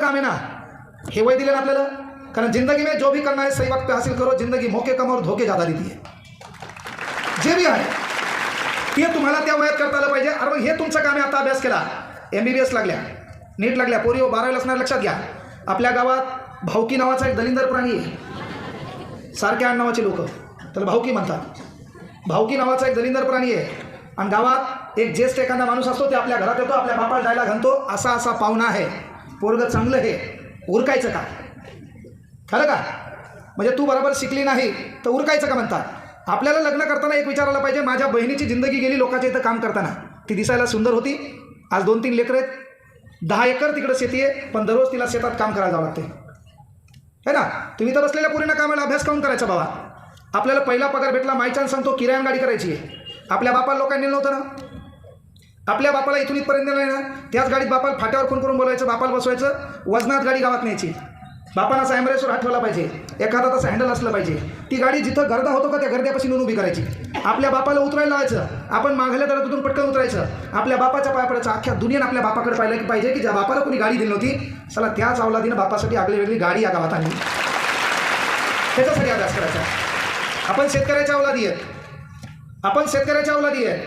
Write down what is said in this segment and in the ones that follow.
काम आहे ना? हे वय दिले ना आपल्याला? कारण जिंदगी में जो भी करना है सही वक्त पे हासिल करो। जिंदगी मौके कम और धोके ज्यादा देती है। जे भी आहे ते तुम्हाला त्या वयात करता आलं पाहिजे। अरे मग हे तुमचं काम आहे आता अभ्यास केला। एम बी बी एस लागल्या नीट लागल्या पोरी बारावी असणार लक्षात घ्या. आपल्या गावात भावकी नावाचा एक दलिंदर प्राणी आहे. सारख्या आण नावाचे लोक. त्याला भावकी म्हणतात. भावकी नावाचा एक दलिंदर प्राणी आहे. आणि गावात एक ज्येष्ठ एखादा माणूस असतो ते आपल्या घरात येतो आपल्या बापाला जायला घालतो असा असा पाहुणा आहे. पोरग चांगलं हे उरकायचं का? खरं का? म्हणजे तू बरोबर शिकली नाही तर उरकायचं का म्हणतात? आपल्याला लग्न करताना एक विचारायला पाहिजे माझ्या बहिणीची जिंदगी गेली लोकांच्या इथं काम करताना. ती दिसायला सुंदर होती आज दोन तीन लेकरं आहेत. दहा एकर तिकडं शेती आहे पण दररोज तिला शेतात काम करायला जावं लागते. है ना? तुम्ही तर बसलेल्या पुरीना कामाला अभ्यास काऊन करायचा बाबा? आपल्याला पहिला पगार भेटला मायचान सांगतो किरायन गाडी करायची आहे. आपल्या बापा लोकांनी नेलं नव्हतं ना? आपल्या बापाला इथून इथपर्यंत नेलं नाही ना? त्याच गाडीत बापाला फाट्यावर फोन करून बोलायचं बापाला बसवायचं? वजनात गाडी गावात न्यायची. बापाला असा आठवायला पाहिजे. एखादा तसं हँडल असलं पाहिजे. ती गाडी जिथं गर्दा होतो का त्या गर्द्यापाशी नेऊन उभी करायची. आपल्या बापाला उतरायला लावायचं. आपण मागल्या तर तिथून पटकन उतरायचं. आपल्या बापाच्या पाया पडायचं अख्ख्या दुनियेनं आपल्या बापाकडे पाहिलं की पाहिजे की ज्या बापाला कोणी गाडी दिली नव्हती चला त्याच अवलादीनं बापासाठी आगळी वेगळी गाडी या गावात आणली. त्याच्यासाठी अभ्यास करायचा. आपण शेतकऱ्याच्या अवलादी आहेत. आपण शेतकऱ्याच्या अवलादी आहेत.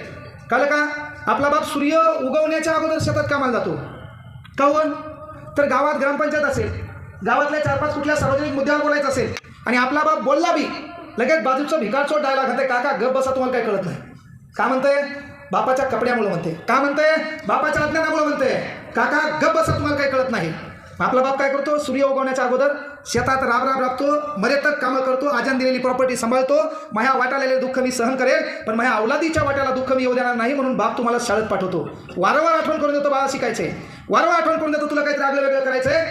कळलं का? आपला बाप सूर्य उगवण्याच्या अगोदर शेतात कामाला जातो. काऊन हो? तर गावात ग्रामपंचायत असेल गावातल्या चार पाच कुठल्या सार्वजनिक मुद्द्यावर बोलायचं असेल आणि आपला बाप बोलला बी लगेच बाजूचं भिकार चोट डायला खाते काका गप बसा तुम्हाला काय कळत नाही. का म्हणते बापाच्या कपड्यामुळे म्हणते का म्हणते बापाच्या अज्ञानामुळे म्हणते काका गप बसा तुम्हाला काय कळत नाही. आपला बाप काय करतो? सूर्य उगवण्याच्या अगोदर शेतात राब राब राबतो मरेतक कामं करतो आजन दिलेली प्रॉपर्टी सांभाळतो. माझ्या वाटालेले दुःख मी सहन करेल पण माझ्या अवलादीच्या वाट्याला दुःख मी येऊ देणार नाही म्हणून बाप तुम्हाला शाळेत पाठवतो. वारंवार आठवण करून देतो बाळा शिकायचे. वारंवार आठवण करून देतो तुला काहीतरी आगलं वेगळं करायचंय?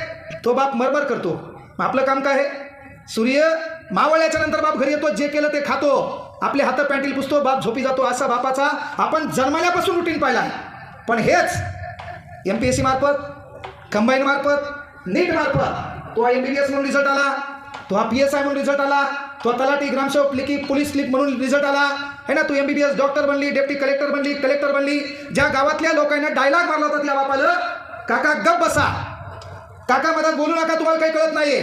तो बाप मरमर करतो. आपलं काम काय आहे? सूर्य मावळ्याच्या नंतर बाप घरी येतो जे केलं ते खातो. आपले हात पॅन्टील पुसतो बाप झोपी जातो असा बापाचा आपण जन्मल्यापासून रुटीन पाहिला. पण हेच एम पी एस सी मार्फत कंबाईन मार्फत नीट मार्फत तो एम बी बी एस म्हणून रिझल्ट आला. तो हा पी एस आय म्हणून रिझल्ट आला. तो तलाठी ग्रामसेवक लिखी पोलीस क्लिप म्हणून रिझल्ट आला. है ना? तू M B B S doctor बनली डेप्टी कलेक्टर बनली कलेक्टर बनली. ज्या गावातल्या लोकांना डायलॉग मारला होता त्या बापाला काका गप बसा. काका मधात बोलू नका तुम्हाला काही कळत नाहीये.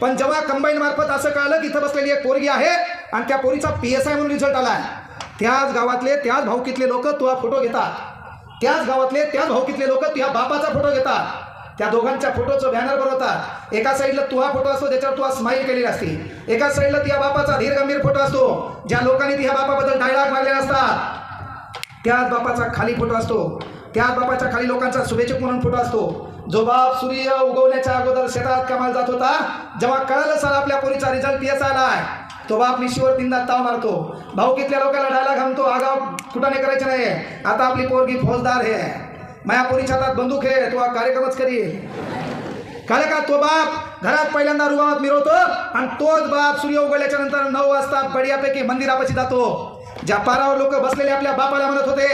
पण जेव्हा कंबाईन मार्फत असं कळलं की इथं बसलेली एक पोरगी आहे आणि त्या पोरीचा पी एस आय म्हणून रिझल्ट आला. त्याच गावातले त्याच भाऊकीतले लोक तुझा फोटो घेतात. त्याच गावातले त्याच भाऊकीतले लोक तुझ्या बापाचा फोटो घेतात. त्या दोघांच्या फोटोचं बॅनर बनवतात. एका साईडला तुहा फोटो असतो त्याच्यावर तुहा स्माईल केलेली असते. एका साईडला त्या बापाचा धीरगंभीर फोटो असतो. ज्या लोकांनी तुझ्या बापाबद्दल डायलॉग मारलेले असतात त्याच बापाचा खाली फोटो असतो. त्याच बापाच्या खाली लोकांचा शुभेच्छक म्हणून फोटो असतो. जो बाप सूर्य उगवण्याच्या अगोदर शेतात कामाला जात होता जेव्हा कळालं सर आपल्या पोरीचा रिझल्ट पी आलाय तो बाप मिशीवर तीनदा ताव मारतो. भाऊकीतल्या लोकांना डायला घालतो आगाव नाही करायचं नाही आता आपली पोरगी फौजदार आहे. माया पोरीच्या हातात बंदूक आहे तो कार्यक्रमच करी. काय का तो बाप घरात पहिल्यांदा रुबाबात मिरवतो आणि तोच बाप सूर्य उघडल्याच्या नंतर नऊ वाजता बडियापैकी मंदिरापाशी जातो. ज्या पारावर लोक बसलेले आपल्या बापाला म्हणत होते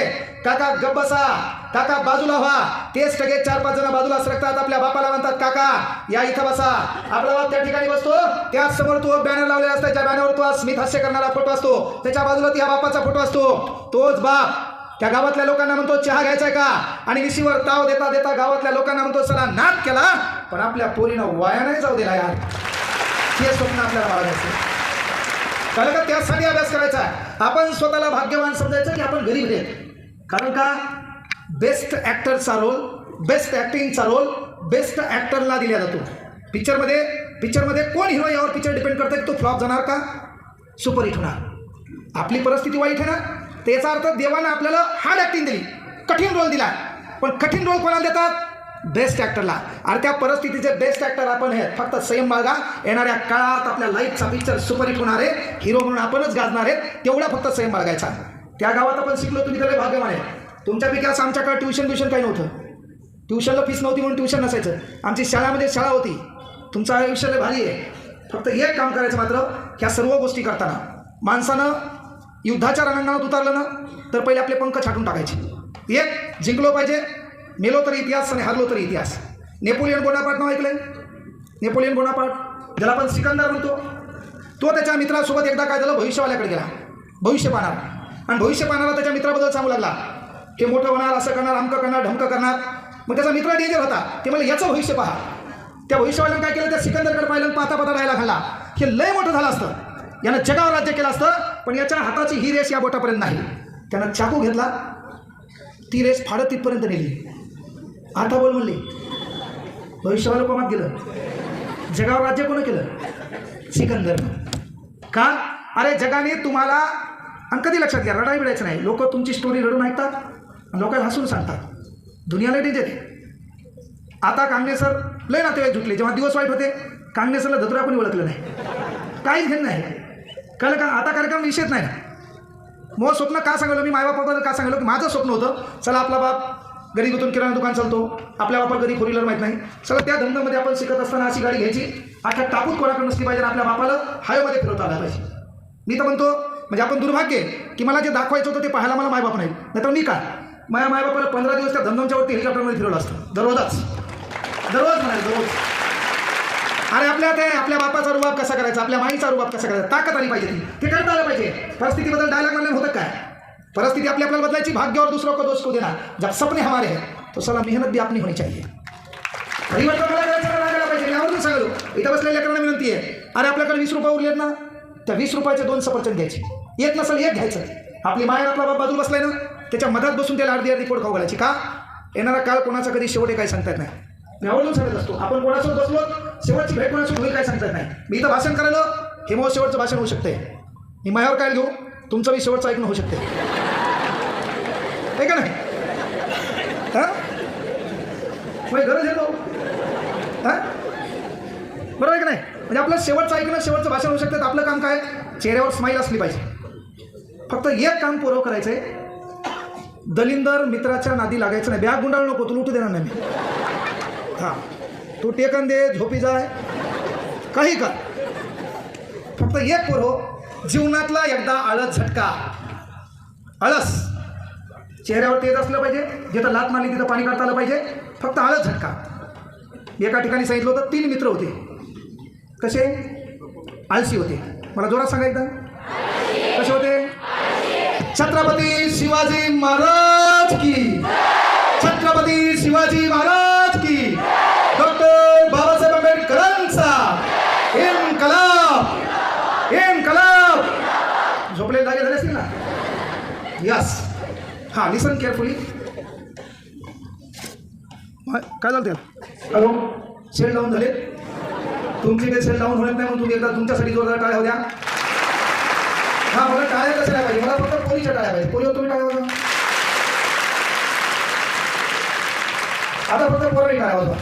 काका गब्बसा काका बाजूला व्हा. तेच सगळे चार पाच जण बाजूला सरकतात आपल्या बापाला म्हणतात काका या इथं बसा. आपला बाप त्या ठिकाणी बसतो. त्याच समोर तो बॅनर लावलेला असतो. त्या बॅनरवर तो स्मित हास्य करणारा फोटो असतो त्याच्या बाजूला त्या बापाचा फोटो असतो. तोच बाप त्या गावातल्या लोकांना म्हणतो चहा घ्यायचाय का? आणि विशीवर ताव देता देता गावातल्या लोकांना म्हणतो चला नाद केला. पण आपल्या पोरीनं वाया नाही जाऊ दिला यार. हे स्वप्न आपल्याला बाळगायचं कारण का? त्यासाठी अभ्यास करायचा आहे. आपण स्वतःला भाग्यवान समजायचं की आपण गरीब आहेत कारण का? बेस्ट ॲक्टरचा रोल बेस्ट ॲक्टिंगचा रोल बेस्ट ॲक्टरला दिला जातो. पिक्चरमध्ये पिक्चरमध्ये कोण हिरो यावर पिक्चर डिपेंड करतं की तो फ्लॉप जाणार का? सुपरहिट होणार. आपली परिस्थिती वाईट आहे ना? त्याचा अर्थ देवानं आपल्याला हार्ड ॲक्टिंग दिली. कठीण रोल दिला. पण कठीण रोल कोणाला देतात? बेस्ट ॲक्टरला आणि त्या परिस्थितीचे बेस्ट ॲक्टर आपण हे फक्त संयम बाळगा. येणाऱ्या काळात आपल्या लाईफचा पिक्चर सुपरहिट होणार आहे. हिरो म्हणून आपणच गाजणार आहेत. तेवढा फक्त संयम बाळगायचा. त्या गावात आपण शिकलो तुम्ही त्याला भाग्यवान आहे. तुमच्यापैकी असं आमच्याकडे ट्युशन ट्युशन काही नव्हतं. ट्युशनला फीस नव्हती म्हणून ट्युशन नसायचं. आमची शाळामध्ये शाळा होती. तुमचं आयुष्य लय भारी आहे. फक्त एक काम करायचं मात्र ह्या सर्व गोष्टी करताना माणसानं युद्धाच्या रणांगणात उतरलं ना तर पहिले आपले पंख छाटून टाकायचे. एक जिंकलो पाहिजे. मेलो तरी इतिहास आणि हरलो तरी इतिहास. नेपोलियन बोनापार्ट नाव ऐकलंय? नेपोलियन बोनापार्ट ज्याला आपण सिकंदर म्हणतो. तो त्याच्या मित्रासोबत एकदा काय झालं? भविष्यवाल्याकडे गेला. भविष्य पाहणार. आणि भविष्य पाहणारा त्याच्या मित्राबद्दल सांगू लागला. हे मोठं होणार असं करणार अमकं करणार ढमकं करणार. मग त्याचा मित्र डेंजर होता. ते मला याचं भविष्य पहा. त्या भविष्यवाल्यानं काय केलं? त्या सिकंदरकडे पाहिलं पाहता पाहता राहायला खाल्ला. हे लय मोठं झालं असतं. यानं जगावर राज्य केलं असतं पण याच्या हाताची ही रेस या बोटापर्यंत नाही. त्यानं चाकू घेतला. ती रेस फाडत तिथपर्यंत नेली. आता बोल म्हणली भविष्यवाला कोमात गेलं. जगावर राज्य कोण केलं? सिकंदरनं का? अरे जगाने तुम्हाला आणि कधी लक्षात घ्या रडाई बिडायचं नाही. लोक तुमची स्टोरी रडून ऐकतात लोकांना हसून सांगतात. दुनियाला डेंजर आता कांगणे सर लय नातेवाईक झुटले जेव्हा दिवस वाईट होते कांगणे सरला धतुरा कोणी ओळखलं नाही. काहीच घेणं नाही. कळलं का आता कार्यक्रम विषयच नाही. मग स्वप्न का सांगलं मी मायबापाबद्दल का सांगलो की माझं स्वप्न होतं चला आपला बाप गरीब होतून किराणा दुकान चालतो. आपल्या बापाला गरीब फोर व्हीलर माहीत नाही. चला त्या धंद्यामध्ये आपण शिकत असताना अशी गाडी घ्यायची. आता टाकूत कोणाकडे नसली पाहिजे आपल्या बापाला हायवेमध्ये फिरवता आला पाहिजे. मी तर म्हणतो म्हणजे आपण दुर्भाग्य की मला जे दाखवायचं होतं ते पाहायला मला मायबाप नाही नाही मी काय माझ्या मायबापाला पंधरा दिवस त्या धंदोंच्या हेलिकॉप्टरमध्ये फिरवलं असतं. दररोजच. दररोज म्हणाल दररोज. अरे आपल्या ते आपल्या बापाचा रुबाब कसा करायचा? आपल्या माईचा रुबाब कसा करायचा? ताकद आली पाहिजे ती. ते करता आलं पाहिजे. परिस्थितीबद्दल डायलॉग म्हणलं होतं काय? परिस्थिती आपली आपल्याला बदलायची भाग्य और दूसरों को दोष को देना जब सपने हमारे हैं तो सला मेहनत भी अपनी होनी चाहिए. परिवर्तन मला करायचं करायला पाहिजे. मी आवर्जून इथं बसलेल्या लेकरांना विनंती आहे. अरे आपल्याकडे वीस रुपये उरलेत ना त्या वीस रुपयाचे दोन सफरचंद घ्यायचे. एक नसेल एक घ्यायचं. आपली मायर आपला बाप बाजूला बसलाय ना त्याच्या मधात बसून त्याला अर्धी अर्धी पोट खाऊ घालायची. का? येणारा काळ कोणाचा कधी शेवट आहे काही सांगतात नाही. मी आवडून सांगत असतो. आपण कोणासोबत बसलो शेवटची भेट होण्याची होईल काय सांगता नाही. मी इथं भाषण करायला हे शेवटचं भाषण होऊ शकते. मी माझ्यावर काय घेऊ? तुमचं मी शेवटचं ऐकणं होऊ शकते. आहे का नाही हां? मग गरज आहे हां? बरोबर आहे का नाही? म्हणजे आपलं शेवटचं ऐकणं शेवटचं भाषण होऊ शकतं. तर आपलं काम काय? चेहऱ्यावर स्माईल असली पाहिजे. फक्त एक काम पुरव करायचं आहे दलिंदर मित्राच्या नादी लागायचं नाही. बॅग गुंडाळू नको तू लुटू देणार नाही मी. हां. तू टेकन दे झोपी जाय. काही कर. फक्त एक पुरव हो. जीवनातला एकदा आळस झटका. आळस. चेहऱ्यावर तेज असलं पाहिजे. जिथं लात मारली तिथं पाणी काढता आलं पाहिजे. फक्त आळस झटका. एका ठिकाणी सांगितलं होतं तीन मित्र होते. कसे? आळशी होते. मला जोरात सांगा एकदा. कसे होते? छत्रपती शिवाजी महाराज की. छत्रपती शिवाजी महाराज जागे झाले असतील ना? यस हां लिसन केअरफुली काय झालं त्यात हॅलो सेल डाऊन झाले तुमचे काही सेल डाऊन होत नाही म्हणून तुम्ही एकदा तुमच्यासाठी जोरदार टाळ्या होत्या. हा मला टाळ्या कशा नाही पाहिजे? मला फक्त पोलीच्या टाळ्या पाहिजे. पोलीवर तुम्ही टाळ्या होता. आता फक्त पोरांनी टाळ्या होता.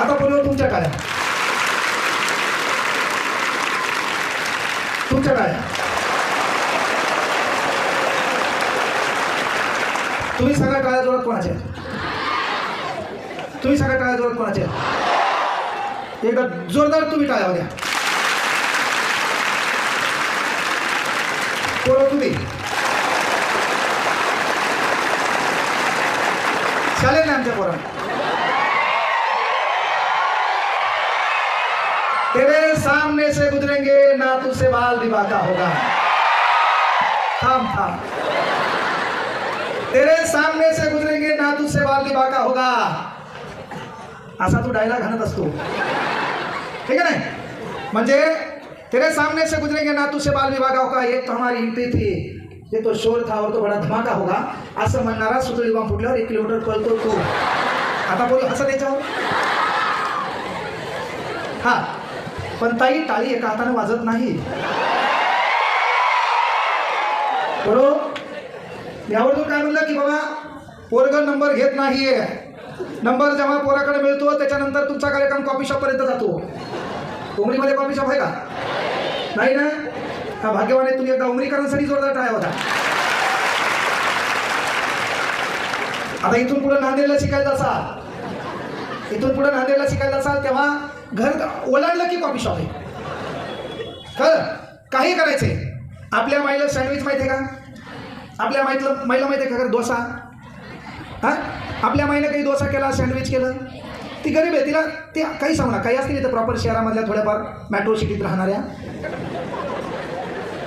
आता पोलीवर तुमच्या टाळ्या. तुमच्या काय तुम्ही सगळ्या काळ्या जोरात कोणाच्या तुम्ही सगळ्या काळ्या जोरात कोणाच्या एकदा जोरदार तुम्ही टाळ्या द्या कोण तुम्ही? चालेल ना आमच्या पोरांना. तेरे सामने से गुजरेंगे, ना तुझसे बाल विवाह का होगा। थाम थाम। तेरे सामने से गुजरेंगे, ना तुझसे बाल विवाह का होगा। असा तू डायलॉग आणत असतो। ठीक है ना? म्हणजे तेरे सामने से गुजरेंगे, ना तुझसे बाल विवाह का होगा एक तो हमारी एंट्री थी। ये तो शोर था और तो बड़ा धमाका होगा। असं म्हणणारा सुतळी बॉम्ब फुटल्यावर एक किलोमीटर पळतो तो। आता बोलू, हसत याच्यावर? हा. पण ताई टाळी एका हाताने वाजत नाही. बरोबर यावरून काय म्हणलं की बाबा पोरग नंबर घेत नाहीये. नंबर जेव्हा पोराकडे मिळतो त्याच्यानंतर तुमचा कार्यक्रम कॉफी शॉपपर्यंत जातो. उमरीमध्ये कॉफी शॉप आहे का? नाही ना? हा भाग्यवाने तुम्ही एकदा उमरीकरांसाठी जोरदार टाळ्या होता आता इथून पुढे नांदेडला शिकायचं असा इथून पुढे नांदेडला शिकायला असाल तेव्हा घर ओलांडलं की कॉफी शॉप आहे. कळ काही करायचंय. आपल्या माईला सँडविच माहिती आहे का? आपल्या माईतलं माईला माहिती आहे का डोसा? हां? आपल्या माईनं काही डोसा केला सँडविच केलं? ती गरीब आहे तिला ते काही सांगू काही असतील इथं प्रॉपर शहरामधल्या थोड्याफार मेट्रो सिटीत राहणाऱ्या.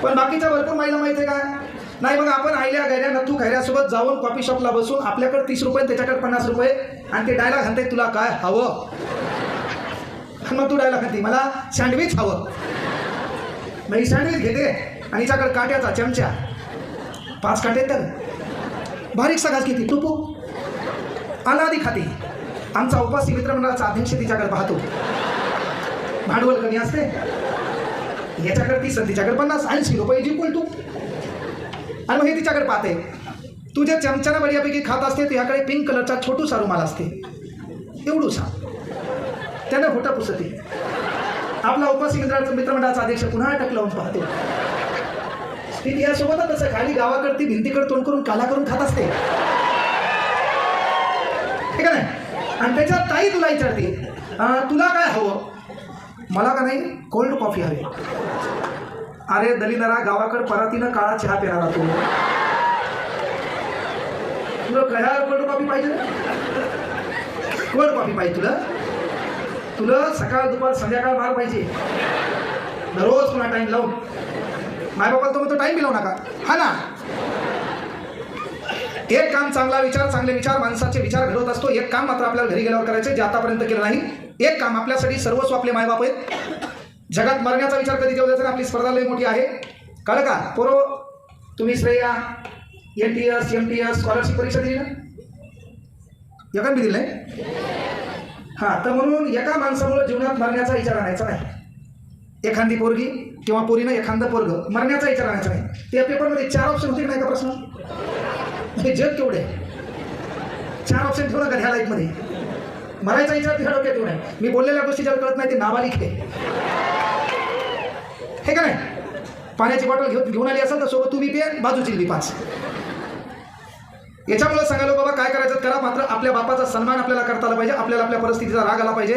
पण बाकीच्या भरपूर माईला माहिती आहे का? नाही मग आपण आयल्या गैऱ्या नथू खैऱ्यासोबत जाऊन कॉफी शॉपला बसून आपल्याकडे तीस रुपये त्याच्याकडे पन्नास रुपये आणि ते डायला घालते तुला काय हवं? आणि मग तू डायला म्हणते मला सँडविच हवं. मग ही सँडविच घेते आणि हिच्याकडे काट्याचा चमचा. पाच काटे तर बारीक सगळ्याच किती? टुपू आला आधी खाते. आमचा उपासी मित्रमंडळाचा अध्यक्ष तिच्याकडे पाहतो. भांडवल कमी असते. याच्याकडे तीस तिच्याकडे पन्नास. ऐंशी रुपये जिंकून तू. आणि मग हे तिच्याकडे पाहते. तू ज्या चमच्यानं बढियापैकी खात असते तुझ्याकडे पिंक कलरचा छोटूसा रुमाल असते. एवढूसा त्यानं होटा पुसते. आपला उपासी मित्र मित्रमंडळाचा अध्यक्ष पुन्हा टकलावून पाहतो. ती यासोबतच तसं खाली गावाकडे ती भिंतीकडे तोंड करून काला करून खात असते. ठीक आहे ना आणि त्याच्यात ताई तुला विचारते तुला काय हवं? मला का नाही कोल्ड कॉफी हवी. अरे दलिंदरा गावाकडे परातीनं काळा चहा प्यायला तू तुला कया कोल्ड कॉफी पाहिजे? कोल्ड कॉफी पाहिजे तुला? तुला सकाळ दुपार संध्याकाळ मार पाहिजे. दररोज तुला टाईम लावून. मायबापाला तो म्हणतो टाईम लावू नका. हा ना? एक काम चांगला विचार चांगले विचार माणसाचे विचार घडवत असतो. एक काम मात्र आपल्याला घरी गेल्यावर करायचे जे आतापर्यंत केलं नाही. एक काम आपल्यासाठी सर्वस्व आपले मायबाप आहेत. जगात मरण्याचा विचार कधी केला जायचा आपली स्पर्धा लई मोठी आहे. कळलं का? पोरो तुम्ही Shreya N T S M T S scholarship परीक्षा दिली ना? एका मी दिलं नाही? हां तर म्हणून एका माणसामुळं जीवनात मरण्याचा विचार आणायचा नाही. एखादी पोरगी किंवा पोरीनं एखादं पोरग मरण्याचा विचार आणायचा नाही. त्या पेपरमध्ये चार ऑप्शन होते नाही का प्रश्न? हे जग केवढे चार ऑप्शन ठेवलं का ह्या लाईफमध्ये मरायचा विचार तुझ्या डोक्यात येऊ नये. मी बोललेल्या गोष्टी ज्याला कळत नाही ते नाबालिक आहे. हे का नाही? पाण्याची बॉटल घेऊन घेऊन आली असेल तर सोबत तुम्ही पिया बाजूची बी पाच. याच्यामुळे सांगायला बाबा काय करायचं? करा मात्र आपल्या बापाचा सन्मान आपल्याला करता आला पाहिजे. आपल्याला आपल्या परिस्थितीचा राग आला पाहिजे.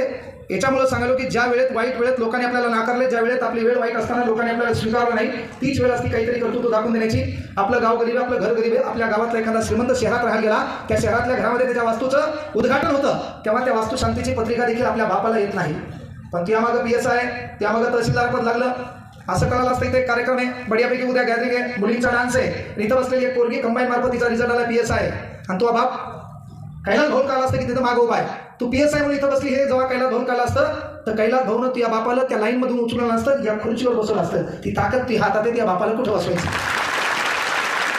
याच्यामुळे सांगायलो की ज्या वेळेत वाईट वेळेत लोकांनी आपल्याला नाकारले ज्या वेळेत आपली वेळ वाईट असताना लोकांनी आपल्याला स्वीकारलं नाही तीच वेळ असती काहीतरी कर्तृत्व दाखवून देण्याची. आपलं गाव गरीब आपलं घर गरीब आहे. आपल्या गावातला एखादा श्रीमंत शहरात राहायला गेला त्या शहरातल्या घरामध्ये त्याच्या वास्तूचं उद्घाटन होतं. तेव्हा त्या वास्तू शांतीची पत्रिका देखील आपल्या बापाला येत नाही. पण त्यामागं पी एस आहे त्यामागं तहसीलदार पद लागलं. असं कळालं असतं इथे एक कार्यक्रम आहे. बढियापैकी उद्या गॅदरिंग आहे. मुलींचा डान्स आहे. इथं बसलेली एक पोरगी कंबाईन मार्फत तिचा रिझल्ट आला पी एस आहे आणि तो बाप कैलास भाऊ काला असतं की तिथं मागं उभा आहे. तू पी एस आय म्हणून इथं बसली हे जेव्हा कैलास भाऊ काला असतं तर कैलास भाऊनं तुझ्या बापाला त्या लाईन मधून उचललं असतं या खुर्चीवर बसवलं असतं. ती ताकद ती हातात आहे त्या बापाला कुठं बसवायची?